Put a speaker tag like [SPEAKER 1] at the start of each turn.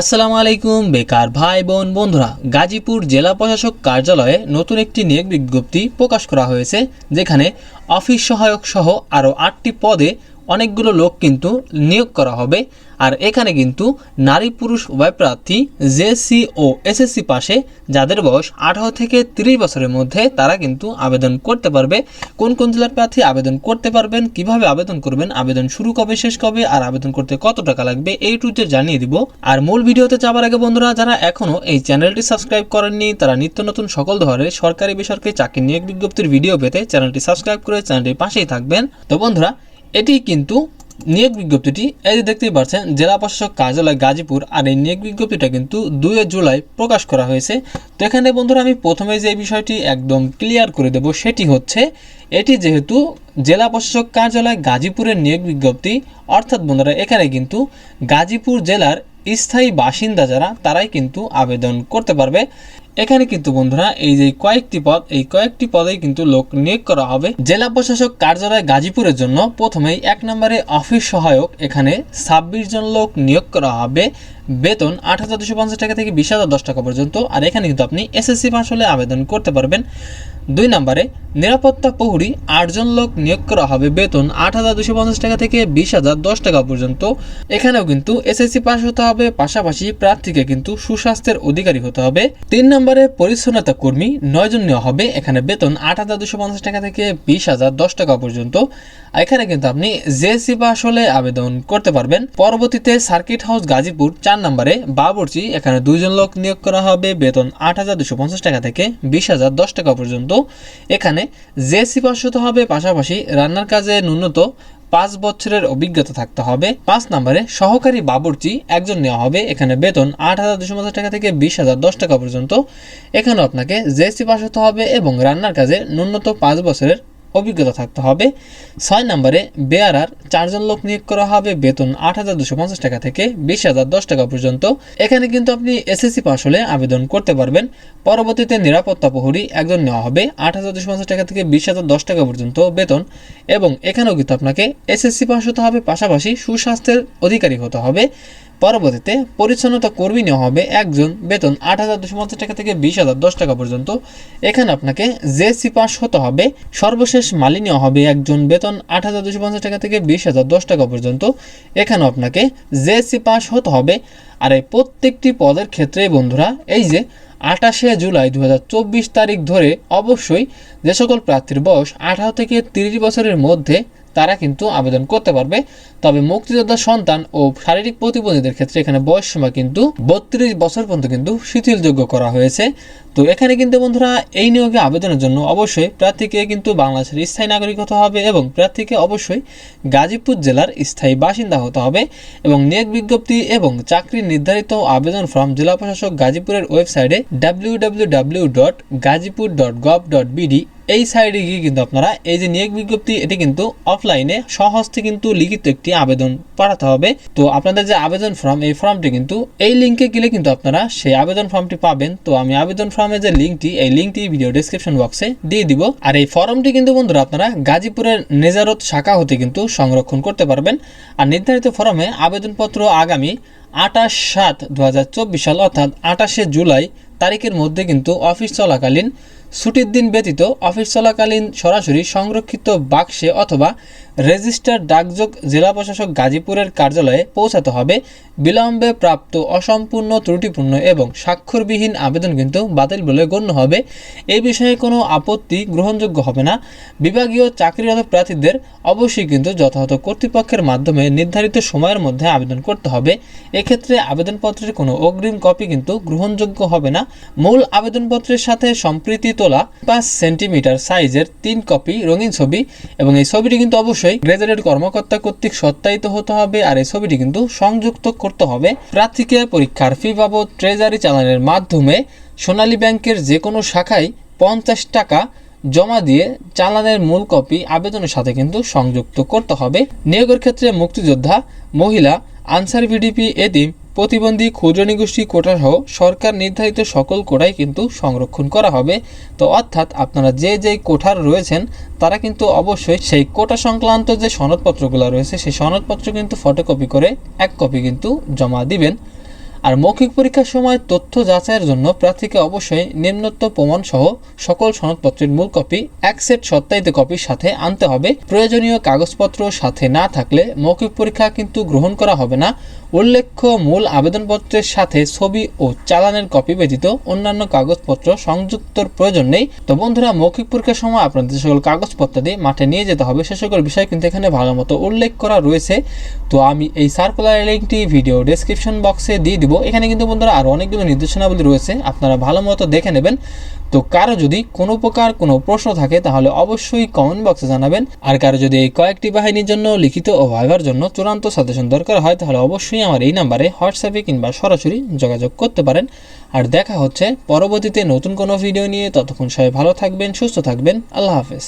[SPEAKER 1] আসসালামু আলাইকুম, বেকার ভাই, বোন, বন্ধুরা। গাজীপুর জেলা প্রশাসক কার্যালয়ে নতুন একটি নিয়োগ বিজ্ঞপ্তি প্রকাশ করা হয়েছে, যেখানে অফিস সহায়ক সহ আরও আটটি পদে অনেকগুলো লোক কিন্তু নিয়োগ করা হবে। আর এখানে কিন্তু নারী পুরুষ উভয় প্রার্থী জেসি ও এসএসসি পাশে, যাদের বয়স আঠারো থেকে তিরিশ বছরের মধ্যে তারা কিন্তু আবেদন করতে পারবে। কোন কোন জেলার প্রার্থী আবেদন করতে পারবেন, কীভাবে আবেদন করবেন, আবেদন শুরু কবে, শেষ কবে, আর আবেদন করতে কত টাকা লাগবে, এই টুজে জানিয়ে দিব। আর মূল ভিডিওতে যাওয়ার আগে বন্ধুরা, যারা এখনও এই চ্যানেলটি সাবস্ক্রাইব করেননি, তারা নিত্য নতুন সকল ধরনের সরকারি বেসরকারি চাকরি নিয়োগ বিজ্ঞপ্তির ভিডিও পেতে চ্যানেলটি সাবস্ক্রাইব করে চ্যানেলটির পাশেই থাকবেন। তো বন্ধুরা এটি কিন্তু নিয়োগ বিজ্ঞপ্তিটি, এই যে দেখতেই পাচ্ছেন, জেলা প্রশাসক কার্যালয় গাজীপুর, আর এই নিয়োগ বিজ্ঞপ্তিটা কিন্তু দুই জুলাই প্রকাশ করা হয়েছে। তো এখানে বন্ধুরা, আমি প্রথমে যে বিষয়টি একদম ক্লিয়ার করে দেব, সেটি হচ্ছে, এটি যেহেতু জেলা প্রশাসক কার্যালয় গাজীপুরের নিয়োগ বিজ্ঞপ্তি, অর্থাৎ বন্ধুরা, এখানে কিন্তু গাজীপুর জেলার স্থায়ী বাসিন্দা যারা, তারাই কিন্তু আবেদন করতে পারবে। এখানে কিন্তু বন্ধুরা, এই যে কয়েকটি পদ, এই কয়েকটি পদেই কিন্তু লোক নিয়োগ করা হবে। জেলা প্রশাসক কার্যালয় গাজীপুরের জন্য প্রথমেই এক নম্বরে অফিস সহায়ক এখানে ছাব্বিশ জন লোক নিয়োগ করা হবে। বেতন আট হাজার দুশো পঞ্চাশ টাকা থেকে বিশ হাজার দশ টাকা পর্যন্ত, আর এখানে কিন্তু আপনি এসএসসি পাস হলে আবেদন করতে পারবেন। দুই নম্বরে নিরাপত্তা প্রহরী আটজন লোক নিয়োগ করা হবে। বেতন আট হাজার দুশো পঞ্চাশ টাকা থেকে বিশ হাজার দশ টাকা পর্যন্ত। এখানেও কিন্তু এসএসসি পাস হতে হবে, পাশাপাশি প্রার্থীকে কিন্তু সুস্বাস্থ্যের অধিকারী হতে হবে। তিন নম্বরে পরিচ্ছন্নতা কর্মী নয়জন নেওয়া হবে। এখানে বেতন আট হাজার দুশো পঞ্চাশ টাকা থেকে বিশ হাজার দশ টাকা পর্যন্ত। এখানে কিন্তু আপনি জেএসসি পাস হলে আবেদন করতে পারবেন। পরবর্তীতে সার্কিট হাউস গাজীপুর চার নম্বরে বাবুর্চি, এখানে দুইজন লোক নিয়োগ করা হবে। বেতন আট হাজার দুশো পঞ্চাশ টাকা থেকে বিশ হাজার দশ টাকা পর্যন্ত। এখানে জেএসসি পাস হতে হবে। পাশাপাশি রান্নার কাজে ন্যূনতম পাঁচ বছরের অভিজ্ঞতা থাকতে হবে। পাঁচ নম্বরে সহকারী বাবুর্চি একজন নেওয়া হবে। এখানে বেতন আট হাজার দুশো পঞ্চাশ টাকা থেকে বিশ হাজার দশ টাকা পর্যন্ত। এখানেও আপনাকে জেএসসি পাস হতে হবে এবং রান্নার কাজে ন্যূনতম পাঁচ বছরের অভিজ্ঞতা থাকতে হবে। ছয় নম্বরে বেয়ারার চারজন লোক নিয়োগ করা হবে। বেতন আট হাজার দুশো পঞ্চাশ টাকা থেকে বিশ হাজার দশ টাকা পর্যন্ত। এখানে কিন্তু আপনি এসএসসি পাস হলে আবেদন করতে পারবেন। পরবর্তীতে নিরাপত্তা প্রহরী একজন নেওয়া হবে। আট হাজার দুশো পঞ্চাশ টাকা থেকে বিশ হাজার দশ টাকা পর্যন্ত বেতন এবং এখানেও কিন্তু আপনাকে এসএসসি পাস হতে হবে। পাশাপাশি সুস্বাস্থ্যের অধিকারী হতে হবে। পরবর্তীতে পরিচ্ছন্নতা কর্মী নেওয়া হবে একজন। বেতন আট হাজার দুশো পঞ্চাশ টাকা থেকে বিশ হাজার দশ টাকা পর্যন্ত। এখানে আপনাকে জেসি পাস হতে হবে, সর্বশেষ মালি নেওয়া হবে একজন। বেতন আট হাজার দুশো পঞ্চাশ টাকা থেকে বিশ হাজার দশ টাকা পর্যন্ত। এখানেও আপনাকে জেসি পাস হতে হবে, আর এই প্রত্যেকটি পদের ক্ষেত্রে বন্ধুরা, এই যে আঠাশে জুলাই দু হাজার চব্বিশ তারিখ ধরে অবশ্যই যে সকল প্রার্থীর বয়স আঠারো থেকে তিরিশ বছরের মধ্যে তারা কিন্তু আবেদন করতে পারবে। তবে মুক্তিযোদ্ধা সন্তান ও শারীরিক প্রতিবন্ধীদের ক্ষেত্রে এখানে বয়স সীমা কিন্তু বত্রিশ বছর পর্যন্ত কিন্তু শিথিলযোগ্য করা হয়েছে। তো এখানে কিন্তু বন্ধুরা, এই নিয়োগে আবেদনের জন্য অবশ্যই প্রার্থীকে কিন্তু বাংলাদেশের স্থায়ী নাগরিক হতে হবে এবং প্রার্থীকে অবশ্যই গাজীপুর জেলার স্থায়ী বাসিন্দা হতে হবে এবং নিয়োগ বিজ্ঞপ্তি এবং চাকরির নির্ধারিত আবেদন ফর্ম জেলা প্রশাসক গাজীপুরের ওয়েবসাইটে W W W dot Gazipur dot gov dot BD এই সাইডে গিয়ে কিন্তু আপনারা এই যে নিয়োগ বিজ্ঞপ্তি, এটি কিন্তু অফলাইনে সহজতে কিন্তু লিখিত একটি আবেদন পাঠাতে হবে। তো আপনাদের যে আবেদন ফর্ম এই ফর্মটি কিন্তু এই লিঙ্কে গেলে কিন্তু আপনারা সেই আবেদন ফর্মটি পাবেন। তো আমি আবেদন ফর্মের যে লিঙ্কটি এই লিঙ্কটি ভিডিও ডিসক্রিপশন বক্সে দিয়ে দিব। আর এই ফর্মটি কিন্তু বন্ধুরা আপনারা গাজীপুরের নেজারত শাখা হতে কিন্তু সংরক্ষণ করতে পারবেন। আর নির্ধারিত ফর্মে আবেদনপত্র আগামী আঠাশ সাত দু সাল, অর্থাৎ আঠাশে জুলাই তারিখের মধ্যে কিন্তু অফিস চলাকালীন ছুটির দিন ব্যতীত অফিস চলাকালীন সরাসরি সংরক্ষিত বাক্সে অথবা রেজিস্টার ডাকযোগ জেলা প্রশাসক গাজীপুরের কার্যালয়ে পৌঁছাতে হবে। বিলম্বে প্রাপ্ত অসম্পূর্ণ, ত্রুটিপূর্ণ এবং স্বাক্ষরবিহীন আবেদন কিন্তু বাতিল বলে গণ্য হবে। এ বিষয়ে কোনো আপত্তি গ্রহণযোগ্য হবে না। বিভাগীয় চাকরিরত প্রার্থীদের অবশ্যই কিন্তু যথাযথ কর্তৃপক্ষের মাধ্যমে নির্ধারিত সময়ের মধ্যে আবেদন করতে হবে। এক্ষেত্রে আবেদনপত্রের কোনো অগ্রিম কপি কিন্তু গ্রহণযোগ্য হবে না। মূল আবেদনপত্রের সাথে সম্প্রীতি তোলা পাঁচ সেন্টিমিটার সাইজের তিন কপি রঙিন ছবি এবং এই ছবিটি কিন্তু অবশ্যই গ্রেজুয়েট কর্মকর্তা কর্তৃক সত্যায়িত হতে হবে আর এই ছবিটি কিন্তু সংযুক্ত করতে হবে প্রার্থীকে পরীক্ষার ফি বাবদ ট্রেজারি চালানের মাধ্যমে। সোনালী ব্যাংকের যে কোনো শাখায় পঞ্চাশ টাকা জমা দিয়ে চালানের মূল কপি আবেদনের সাথে কিন্তু সংযুক্ত করতে হবে। নিয়োগের ক্ষেত্রে মুক্তিযোদ্ধা, মহিলা, আনসার ভিডিপি, এদিম প্রতিবন্ধী ক্ষুদ্র নিগোষ্ঠী কোটাসহ সরকার নির্ধারিত সকল কোটাই কিন্তু সংরক্ষণ করা হবে। তো অর্থাৎ আপনারা যে যেই কোঠার রয়েছেন, তারা কিন্তু অবশ্যই সেই কোটা সংক্রান্ত যে সনদপত্রগুলো রয়েছে, সেই সনদপত্র কিন্তু ফটোকপি করে এক কপি কিন্তু জমা দিবেন। আর মৌখিক পরীক্ষার সময় তথ্য যাচাইয়ের জন্য প্রার্থীকে অবশ্যই নিম্নোক্ত প্রমাণ সহ সকল সনদপত্রের মূল কপি, এক সেট সত্যায়িত কপির সাথে আনতে হবে। প্রয়োজনীয় কাগজপত্র সাথে না থাকলে মৌখিক পরীক্ষা কিন্তু গ্রহণ করা হবে না। উল্লেখ্য মূল আবেদনপত্রের সাথে ছবি ও চালানের কপি ব্যতীত অন্যান্য কাগজপত্র সংযুক্তর প্রয়োজন নেই। তো বন্ধুরা, মৌখিক পরীক্ষার সময় আপনাদের সকল কাগজপত্র দিয়ে মাঠে নিয়ে যেতে হবে। সে সকল বিষয় কিন্তু এখানে ভালো মতো উল্লেখ করা রয়েছে। তো আমি এই সার্কুলার লিঙ্কটি ভিডিও ডেসক্রিপশন বক্সে দিয়ে দিব। এখানে কিন্তু বন্ধুরা আরও অনেকগুলো নির্দেশনাবলী রয়েছে, আপনারা ভালো মতো দেখে নেবেন। তো কারও যদি কোনো প্রকার কোনো প্রশ্ন থাকে, তাহলে অবশ্যই কমেন্ট বক্সে জানাবেন। আর কারও যদি এই কয়েকটি বাহিনীর জন্য লিখিত ও ভাইবার জন্য চূড়ান্ত সাজেশন দরকার হয়, তাহলে অবশ্যই আমার এই নাম্বারে হোয়াটসঅ্যাপে কিংবা সরাসরি যোগাযোগ করতে পারেন। আর দেখা হচ্ছে পরবর্তীতে নতুন কোনো ভিডিও নিয়ে। ততক্ষণ সবাই ভালো থাকবেন, সুস্থ থাকবেন। আল্লাহ হাফেজ।